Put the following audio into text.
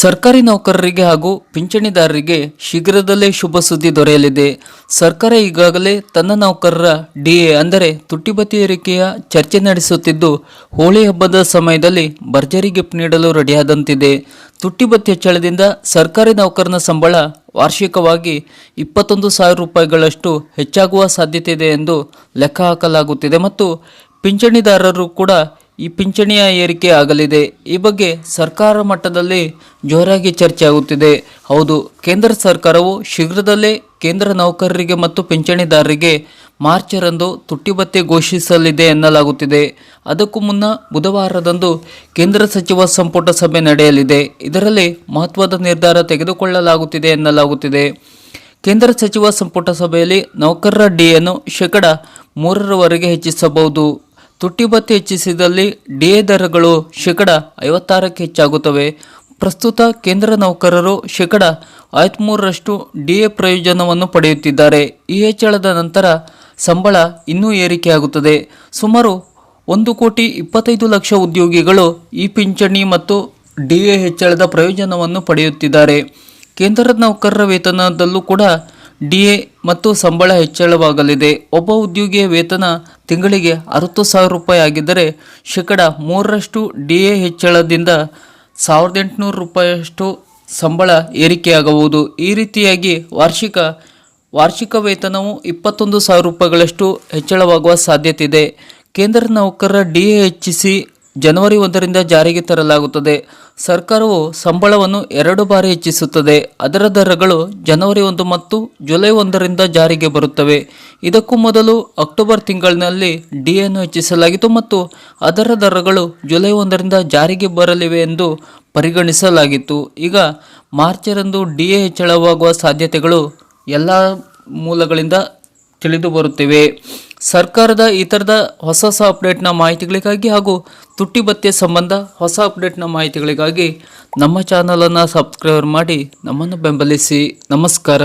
ಸರ್ಕಾರಿ ನೌಕರರಿಗೆ ಹಾಗೂ ಪಿಂಚಣಿದಾರರಿಗೆ ಶೀಘ್ರದಲ್ಲೇ ಶುಭ ಸುದ್ದಿ ದೊರೆಯಲಿದೆ. ಸರ್ಕಾರ ಈಗಾಗಲೇ ತನ್ನ ನೌಕರರ ಡಿಎ ಅಂದರೆ ತುಟ್ಟಿಬತ್ತಿ ಏರಿಕೆಯ ಚರ್ಚೆ ನಡೆಸುತ್ತಿದ್ದು, ಹೋಳಿ ಹಬ್ಬದ ಸಮಯದಲ್ಲಿ ಭರ್ಜರಿ ಗಿಫ್ಟ್ ನೀಡಲು ರೆಡಿಯಾದಂತಿದೆ. ತುಟ್ಟಿಬತ್ತಿ ಹೆಚ್ಚಳದಿಂದ ಸರ್ಕಾರಿ ನೌಕರನ ಸಂಬಳ ವಾರ್ಷಿಕವಾಗಿ ಇಪ್ಪತ್ತೊಂದು ಸಾವಿರ ರೂಪಾಯಿಗಳಷ್ಟು ಹೆಚ್ಚಾಗುವ ಸಾಧ್ಯತೆ ಇದೆ ಎಂದು ಲೆಕ್ಕ ಹಾಕಲಾಗುತ್ತಿದೆ ಮತ್ತು ಪಿಂಚಣಿದಾರರು ಕೂಡ ಈ ಪಿಂಚಣಿಯ ಏರಿಕೆ ಆಗಲಿದೆ. ಈ ಬಗ್ಗೆ ಸರ್ಕಾರ ಮಟ್ಟದಲ್ಲಿ ಜೋರಾಗಿ ಚರ್ಚೆ ಆಗುತ್ತಿದೆ. ಹೌದು, ಕೇಂದ್ರ ಸರ್ಕಾರವು ಶೀಘ್ರದಲ್ಲೇ ಕೇಂದ್ರ ನೌಕರರಿಗೆ ಮತ್ತು ಪಿಂಚಣಿದಾರರಿಗೆ ಮಾರ್ಚರಂದು ತುಟ್ಟಿಬತ್ತೆ ಘೋಷಿಸಲಿದೆ ಎನ್ನಲಾಗುತ್ತಿದೆ. ಅದಕ್ಕೂ ಮುನ್ನ ಬುಧವಾರದಂದು ಕೇಂದ್ರ ಸಚಿವ ಸಂಪುಟ ಸಭೆ ನಡೆಯಲಿದೆ. ಇದರಲ್ಲಿ ಮಹತ್ವದ ನಿರ್ಧಾರ ತೆಗೆದುಕೊಳ್ಳಲಾಗುತ್ತಿದೆ ಎನ್ನಲಾಗುತ್ತಿದೆ. ಕೇಂದ್ರ ಸಚಿವ ಸಂಪುಟ ಸಭೆಯಲ್ಲಿ ನೌಕರರ ಡಿಯನ್ನು ಶೇಕಡ ಮೂರರವರೆಗೆ ಹೆಚ್ಚಿಸಬಹುದು. ತುಟ್ಟಿ ಭತ್ಯೆ ಹೆಚ್ಚಿಸಿದಲ್ಲಿ ಡಿಎ ದರಗಳು ಶೇಕಡ ಐವತ್ತಾರಕ್ಕೆ ಹೆಚ್ಚಾಗುತ್ತವೆ. ಪ್ರಸ್ತುತ ಕೇಂದ್ರ ನೌಕರರು ಶೇಕಡ ಐವತ್ಮೂರರಷ್ಟು ಡಿಎ ಪ್ರಯೋಜನವನ್ನು ಪಡೆಯುತ್ತಿದ್ದಾರೆ. ಈ ಹೆಚ್ಚಳದ ನಂತರ ಸಂಬಳ ಇನ್ನೂ ಏರಿಕೆಯಾಗುತ್ತದೆ. ಸುಮಾರು ಒಂದು ಕೋಟಿ ಇಪ್ಪತ್ತೈದು ಲಕ್ಷ ಉದ್ಯೋಗಿಗಳು ಈ ಪಿಂಚಣಿ ಮತ್ತು ಡಿಎ ಹೆಚ್ಚಳದ ಪ್ರಯೋಜನವನ್ನು ಪಡೆಯುತ್ತಿದ್ದಾರೆ. ಕೇಂದ್ರ ನೌಕರರ ವೇತನದಲ್ಲೂ ಕೂಡ ಡಿಎ ಮತ್ತು ಸಂಬಳ ಹೆಚ್ಚಳವಾಗಲಿದೆ. ಒಬ್ಬ ಉದ್ಯೋಗಿಯ ವೇತನ ತಿಂಗಳಿಗೆ ಅರವತ್ತು ಸಾವಿರ ರೂಪಾಯಿ ಆಗಿದ್ದರೆ ಶೇಕಡ ಮೂರರಷ್ಟು ಡಿಎ ಹೆಚ್ಚಳದಿಂದ ಸಾವಿರದ ಎಂಟುನೂರು ರೂಪಾಯಿಯಷ್ಟು ಸಂಬಳ ಏರಿಕೆಯಾಗಬಹುದು. ಈ ರೀತಿಯಾಗಿ ವಾರ್ಷಿಕ ವಾರ್ಷಿಕ ವೇತನವು ಇಪ್ಪತ್ತೊಂದು ಸಾವಿರ ರೂಪಾಯಿಗಳಷ್ಟು ಹೆಚ್ಚಳವಾಗುವ ಸಾಧ್ಯತೆ ಇದೆ. ಕೇಂದ್ರ ನೌಕರರ ಡಿಎ ಹೆಚ್ಚಿಸಿ ಜನವರಿ ಒಂದರಿಂದ ಜಾರಿಗೆ ತರಲಾಗುತ್ತದೆ. ಸರ್ಕಾರವು ಸಂಬಳವನ್ನು ಎರಡು ಬಾರಿ ಹೆಚ್ಚಿಸುತ್ತದೆ. ಅದರ ದರಗಳು ಜನವರಿ ಒಂದು ಮತ್ತು ಜುಲೈ ಒಂದರಿಂದ ಜಾರಿಗೆ ಬರುತ್ತವೆ. ಇದಕ್ಕೂ ಮೊದಲು ಅಕ್ಟೋಬರ್ ತಿಂಗಳಿನಲ್ಲಿ ಡಿಯನ್ನು ಹೆಚ್ಚಿಸಲಾಗಿತ್ತು ಮತ್ತು ಅದರ ದರಗಳು ಜುಲೈ ಒಂದರಿಂದ ಜಾರಿಗೆ ಬರಲಿವೆ ಎಂದು ಪರಿಗಣಿಸಲಾಗಿತ್ತು. ಈಗ ಮಾರ್ಚರಂದು ಡಿಎ ಹೆಚ್ಚಳವಾಗುವ ಸಾಧ್ಯತೆಗಳು ಎಲ್ಲ ಮೂಲಗಳಿಂದ ತಿಳಿದು ಬರುತ್ತಿವೆ. ಸರ್ಕಾರದ ಈ ಥರದ ಹೊಸ ಹೊಸ ಅಪ್ಡೇಟ್ನ ಮಾಹಿತಿಗಳಿಗಾಗಿ ಹಾಗೂ ತುಟ್ಟಿ ಭತ್ಯೆ ಸಂಬಂಧ ಹೊಸ ಅಪ್ಡೇಟ್ನ ಮಾಹಿತಿಗಳಿಗಾಗಿ ನಮ್ಮ ಚಾನಲನ್ನು ಸಬ್ಸ್ಕ್ರೈಬ್ ಮಾಡಿ ನಮ್ಮನ್ನು ಬೆಂಬಲಿಸಿ. ನಮಸ್ಕಾರ.